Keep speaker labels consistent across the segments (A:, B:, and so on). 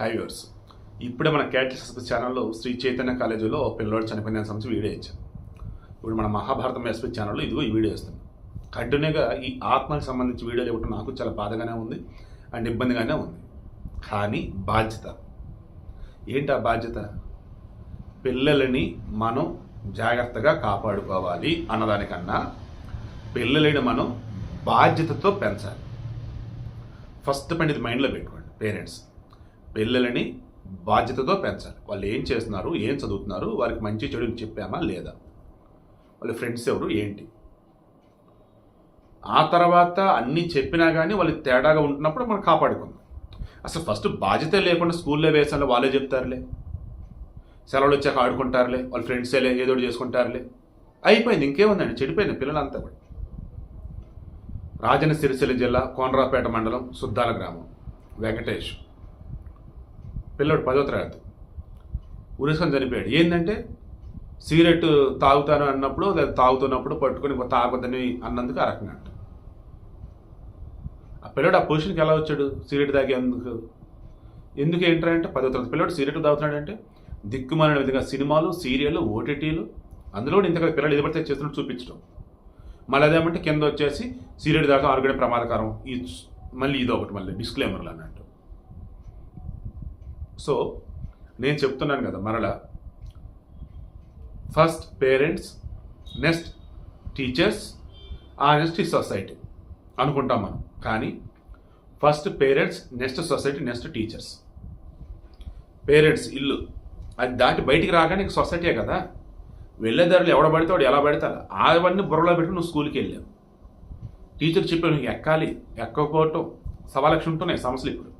A: High viewers ఇప్పుడే మన catalyst ఛానల్లో శ్రీ చైతన్య కాలేజీలో ఓ పిల్లోడు చనిపోయిన సంబంధించి వీడియో ఇచ్చాం. ఇప్పుడు మన మహాభారతం ఎస్పీ ఛానల్లో ఇదిగో ఈ వీడియో ఇస్తున్నాం. కంటిన్యూగా ఈ ఆత్మకి సంబంధించి వీడియోలు ఇవ్వటం నాకు చాలా బాధగానే ఉంది అండ్ ఇబ్బందిగానే ఉంది. కానీ బాధ్యత. ఏంటి ఆ బాధ్యత? పిల్లలని మనం జాగ్రత్తగా కాపాడుకోవాలి అన్నదానికన్నా పిల్లలని మనం బాధ్యతతో పెంచాలి. ఫస్ట్ పని ఇది మైండ్లో పెట్టుకోండి పేరెంట్స్ పిల్లలని బాధ్యతతో పెంచాలి. వాళ్ళు ఏం చేస్తున్నారు ఏం చదువుతున్నారు వారికి మంచి చెడు చెప్పామా లేదా? వాళ్ళ ఫ్రెండ్స్ ఎవరు ఏంటి? ఆ తర్వాత అన్నీ చెప్పినా కానీ వాళ్ళు తేడాగా ఉంటున్నప్పుడు మనం కాపాడుకుందాం. అసలు ఫస్ట్ బాధ్యత లేకుండా స్కూల్లో వేసాలో వాళ్ళే చెప్తారులే. సెలవులు వచ్చాక ఆడుకుంటారులే వాళ్ళ ఫ్రెండ్సేలే ఏదో చేసుకుంటారులే. అయిపోయింది ఇంకేముందండి? చెడిపోయింది పిల్లలంతా కూడా. రాజన్న సిరిసిల్ల జిల్లా కోనరాపేట మండలం సుద్దాల గ్రామం వెంకటేష్. పిల్లడు పదో తరగతి. ఉరేసుకొని చనిపోయాడు. ఏంటంటే సిగరెట్ తాగుతాను అన్నప్పుడు లేదా తాగుతున్నప్పుడు పట్టుకొని తాగొద్దని అన్నందుకు ఆ రకంగా అంట. ఆ పిల్లడు ఆ పొజిషన్కి ఎలా వచ్చాడు? సిగరెట్ తాగేందుకు. ఎందుకు ఏంటంటే పదో తరగతి పిల్లడు సిగరెట్ తాగుతున్నాడంటే దిక్కుమాలిన విధంగా సినిమాలు సీరియల్ ఓటీటీలు అందులో ఇంతకాల పిల్లలు ఇది పడితే చేస్తున్నట్టు చూపించడం. మళ్ళీ అదేమంటే కింద వచ్చేసి సీరియడ్ దాకా ఆరుగడే ప్రమాదకరం. ఈ మళ్ళీ ఇది ఒకటి మళ్ళీ డిస్క్లైమర్లు అన్నట్టు. సో నేను చెప్తున్నాను కదా మరలా. ఫస్ట్ పేరెంట్స్ నెక్స్ట్ టీచర్స్ ఆ నెక్స్ట్ ఈ సొసైటీ అనుకుంటాం మనం. కానీ first parents next society next teachers parents ఇల్లు. అది దాటి బయటికి రాగానే సొసైటీయే కదా. వెళ్ళేదారులు ఎవడ పడితే వాడు ఎలా పడతారు అవన్నీ బుర్రలో పెట్టి నువ్వు స్కూల్కి వెళ్ళావు. టీచర్ చెప్పావు నీకు ఎక్కాలి ఎక్కకపోవటం సవాలక్ష ఉంటున్నాయి సమస్యలు ఇప్పుడు.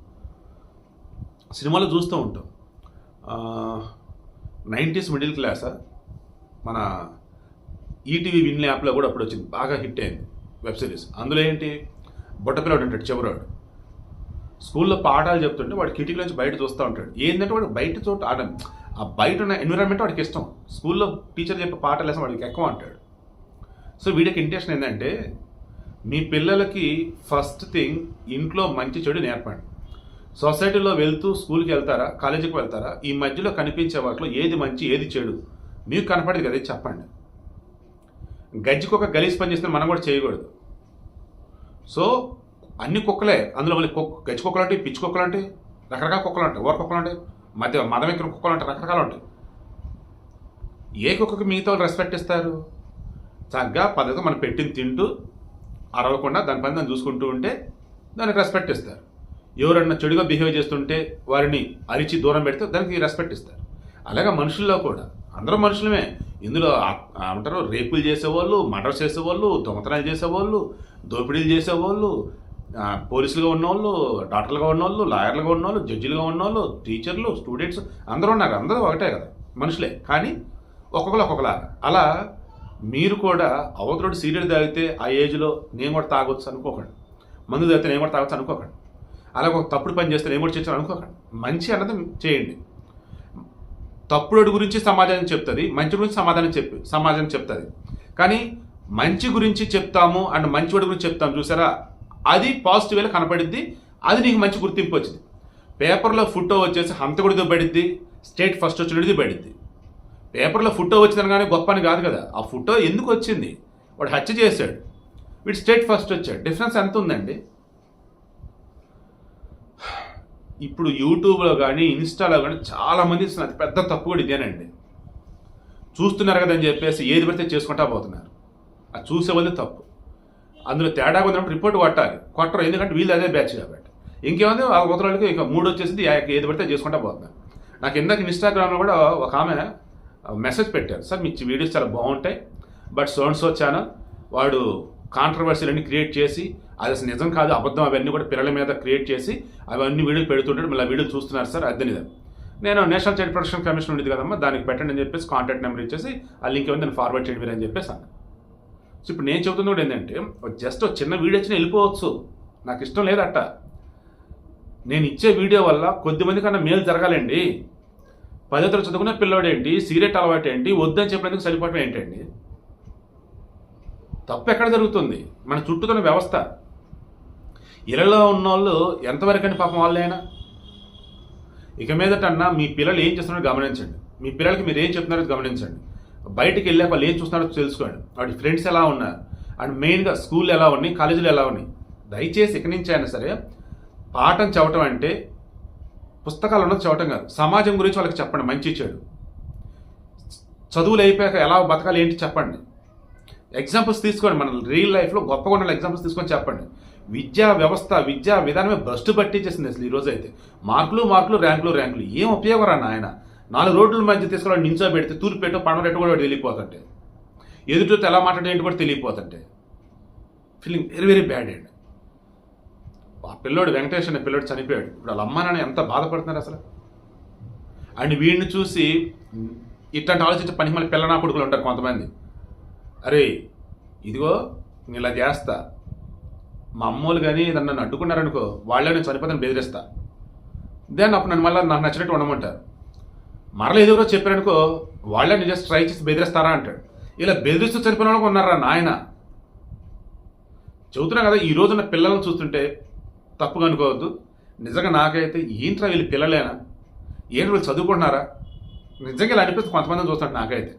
A: సినిమాలు చూస్తూ ఉంటాం. నైంటీస్ మిడిల్ క్లాసా మన ఈటీవీ విన్ యాప్లో కూడా అప్పుడు వచ్చింది. బాగా హిట్ అయింది వెబ్ సిరీస్. అందులో ఏంటి? బొట్టపిల్లడు ఉంటాడు చెవరాడు స్కూల్లో పాఠాలు చెప్తుంటే వాడు కిటికీ నుంచి బయట చూస్తూ ఉంటాడు. ఏంటంటే వాడు బయట చోట ఆడ ఆ బయట ఉన్న ఎన్విరాన్మెంట్ వాడికి ఇష్టం. స్కూల్లో టీచర్ చెప్పే పాఠాలు వేసిన వాడికి ఎక్కువ అంటాడు. సో వీడికి ఇంటెన్షన్ ఏంటంటే మీ పిల్లలకి ఫస్ట్ థింగ్ ఇంట్లో మంచి చెడు నేర్పండి. సొసైటీలో వెళ్తూ స్కూల్కి వెళ్తారా కాలేజీకి వెళ్తారా? ఈ మధ్యలో కనిపించే వాటిలో ఏది మంచి ఏది చెడు? మీకు కనపడదు కదా చెప్పండి. గజ్జికి ఒక గలీజ్ పని చేస్తే మనం కూడా చేయకూడదు. సో అన్ని కుక్కలే అందులో మళ్ళీ కుక్క గజ్జి కుక్కలు ఉంటాయి పిచ్చి కుక్కలు ఉంటాయి రకరకాల కుక్కలు ఉంటాయి ఓర కుక్కలు ఉంటాయి మధ్య మదం ఎక్కిన కుక్కలు ఉంటాయి రకరకాలు ఉంటాయి. ఏ కుక్కకి మిగతా వాళ్ళు రెస్పెక్ట్ ఇస్తారు? చక్కగా పద్ధతిగా మనం పెట్టింది తింటూ అరవకుండా దాని పని దాన్ని చూసుకుంటూ ఉంటే దానికి రెస్పెక్ట్ ఇస్తారు. ఎవరన్నా చెడుగా బిహేవ్ చేస్తుంటే వారిని అరిచి దూరం పెడితే దానికి రెస్పెక్ట్ ఇస్తారు. అలాగే మనుషుల్లో కూడా. అందరూ మనుషులమే. ఇందులో అంటారు రేపులు చేసేవాళ్ళు మర్డర్ చేసేవాళ్ళు దొంగతనాలు చేసేవాళ్ళు దోపిడీలు చేసేవాళ్ళు పోలీసులుగా ఉన్నవాళ్ళు డాక్టర్లుగా ఉన్నవాళ్ళు లాయర్లుగా ఉన్నవాళ్ళు జడ్జిలుగా ఉన్నవాళ్ళు టీచర్లు స్టూడెంట్స్ అందరూ ఉన్నారు. అందరూ ఒకటే కదా. మనుషులే. కానీ ఒక్కొక్కరు ఒక్కొక్కలాగా. అలా మీరు కూడా అవతరుడు సీరియల్ తాగితే ఆ ఏజ్లో నేను కూడా తాగొచ్చు అనుకోకండి. మందు తాగితే నేను కూడా తాగొచ్చు అనుకోకండి. అలాగే ఒక తప్పుడు పని చేస్తే ఏమో చేస్తారు చేస్తాను అనుకోకండి. మంచి అన్నది చేయండి. తప్పుడు గురించి సమాజానికి చెప్తుంది మంచి గురించి సమాధానం చెప్పి సమాధానం చెప్తుంది. కానీ మంచి గురించి చెప్తాము అండ్ మంచివాడి గురించి చెప్తాము చూసారా? అది పాజిటివ్ వేలో కనపడిద్ది అది నీకు మంచి గుర్తింపు వచ్చింది పేపర్లో ఫోటో వచ్చేసి హంతకుడిది పడిద్ది స్టేట్ ఫస్ట్ వచ్చినది పడిద్ది. పేపర్లో ఫోటో వచ్చిందని కానీ గొప్ప అని కాదు కదా. ఆ ఫోటో ఎందుకు వచ్చింది? వాడు హత్య చేశాడు. వీడు స్టేట్ ఫస్ట్ వచ్చాడు. డిఫరెన్స్ ఎంత ఉందండి? ఇప్పుడు యూట్యూబ్లో కానీ ఇన్స్టాలో కానీ చాలా మంది ఇస్తున్నారు పెద్ద తప్పు కూడా ఇదేనండి. చూస్తున్నారు కదా అని చెప్పేసి ఏది పడితే చేసుకుంటా పోతున్నారు. అది చూసేవాళ్ళే తప్పు. అందులో తేడా కొందరు రిపోర్ట్ కొట్టాలి. కొట్టరు. ఎందుకంటే వీళ్ళు అదే బ్యాచ్ కాబట్టి. ఇంకేముంది? ఆ ఉత్తరాలకి ఇంకా మూడు వచ్చేసింది. ఏది పడితే చేసుకుంటా పోతున్నారు. నాకు ఇందాక ఇన్స్టాగ్రామ్లో కూడా ఒక ఆమె మెసేజ్ పెట్టారు. సార్ మీ వీడియోస్ చాలా బాగుంటాయి. బట్ సోన్స్ వచ్చాను ఛానల్ వాడు కాంట్రవర్సీలన్నీ క్రియేట్ చేసి అది అసలు నిజం కాదు అబద్ధం అవన్నీ కూడా పిల్లల మీద క్రియేట్ చేసి అవన్నీ వీడియోలు పెడుతుంటాడు మళ్ళీ వీడియోలు చూస్తున్నారు సార్ అదే నిజం. నేను నేషనల్ చైల్డ్ ప్రొటెక్షన్ కమిషన్ ఉండేది కదమ్మా దానికి పెట్టండి అని చెప్పేసి కాంటాక్ట్ నెంబర్ ఇచ్చేసి ఆ లింక్ ఏమైంది నేను ఫార్వర్డ్ చేయండి మీరు అని చెప్పేసి అన్న. సో ఇప్పుడు నేను చెబుతుంది కూడా ఏంటంటే జస్ట్ ఒక చిన్న వీడియో వచ్చినా వెళ్ళిపోవచ్చు. నాకు ఇష్టం లేదట్ట నేను ఇచ్చే వీడియో వల్ల కొద్దిమంది కన్నా మేలు జరగాలండి. పదో తరగతి చదువుకున్న పిల్లోడేంటి సిగరెట్ సీరియట్ అలవాటు ఏంటి వద్దని చెప్పినందుకు సరిపోవటం ఏంటండి? తప్పు ఎక్కడ జరుగుతుంది? మన చుట్టూతున్న వ్యవస్థ. ఇళ్ళలో ఉన్నోళ్ళు ఎంతవరకు అని పాపం వాళ్ళైనా ఇక మీదటన్నా మీ పిల్లలు ఏం చేస్తున్నారో గమనించండి. మీ పిల్లలకి మీరు ఏం చెప్తున్నారో గమనించండి. బయటికి వెళ్ళాక వాళ్ళు ఏం చూస్తున్నారో తెలుసుకోండి. వాడి ఫ్రెండ్స్ ఎలా ఉన్నారు? అండ్ మెయిన్గా స్కూల్ ఎలా ఉన్నాయి? కాలేజీలు ఎలా ఉన్నాయి? దయచేసి ఇక్కడి నుంచి అయినా సరే పాఠం చదవటం అంటే పుస్తకాలు ఉన్నది చదవటం కాదు. సమాజం గురించి వాళ్ళకి చెప్పండి. మంచి చెడు. చదువులు అయిపోయాక ఎలా బతకాలి ఏంటి చెప్పండి. ఎగ్జాంపుల్స్ తీసుకోండి. మన రియల్ లైఫ్లో గొప్ప ఉన్న ఎగ్జాంపుల్స్ తీసుకొని చెప్పండి. విద్యా వ్యవస్థ విద్యా విధానమే భ్రష్టు పట్టించేసింది అసలు ఈరోజు అయితే మార్కులు మార్కులు ర్యాంకులు ర్యాంకులు. ఏం ఉపయోగం రా నాయన? నాలుగు రోడ్ల మధ్య తీసుకుని నించో పెడితే తూర్పు పెట్టు పడవ పెట్టు కూడా వెళ్ళిపోతుంటే ఎదుటితో ఎలా మాట్లాడే ఏంటి కూడా తెలియపోతుంటే. Feeling very very bad and. ఆ పిల్లోడు వెంకటేష్ అనే పిల్లోడు చనిపోయాడు. ఇప్పుడు వాళ్ళ అమ్మ నాన్న ఎంత బాధపడుతున్నారు అసలు? అండ్ వీడిని చూసి ఇట్లాంటి ఆలోచించే పని మళ్ళీ పిల్లనా కొడుకులు ఉంటారు కొంతమంది. అరే ఇదిగో నేను ఇలా చేస్తా. మా అమ్మోళ్ళు కానీ నన్ను నన్ను అడ్డుకున్నారనుకో వాళ్ళే నేను చనిపోతాను బెదిరిస్తా. దెన్ అప్పుడు నన్ను మళ్ళీ నాకు నచ్చినట్టు ఉండమంటారు మరలా ఏదో చెప్పారనుకో వాళ్ళే నేను జస్ట్ ట్రై చేసి బెదిరిస్తారా అంటాడు. ఇలా బెదిరిస్తూ చనిపోయిన వాళ్ళకు ఉన్నారా నాయన? చెబుతున్నా కదా ఈ రోజున పిల్లలను చూస్తుంటే తప్పుగా అనుకోవద్దు. నిజంగా నాకైతే ఏంట్రా వీళ్ళు పిల్లలేనా? ఏంటి వీళ్ళు చదువుకుంటున్నారా? నిజంగా ఇలా అనిపిస్తుంది కొంతమందిని చూస్తాడు నాకైతే.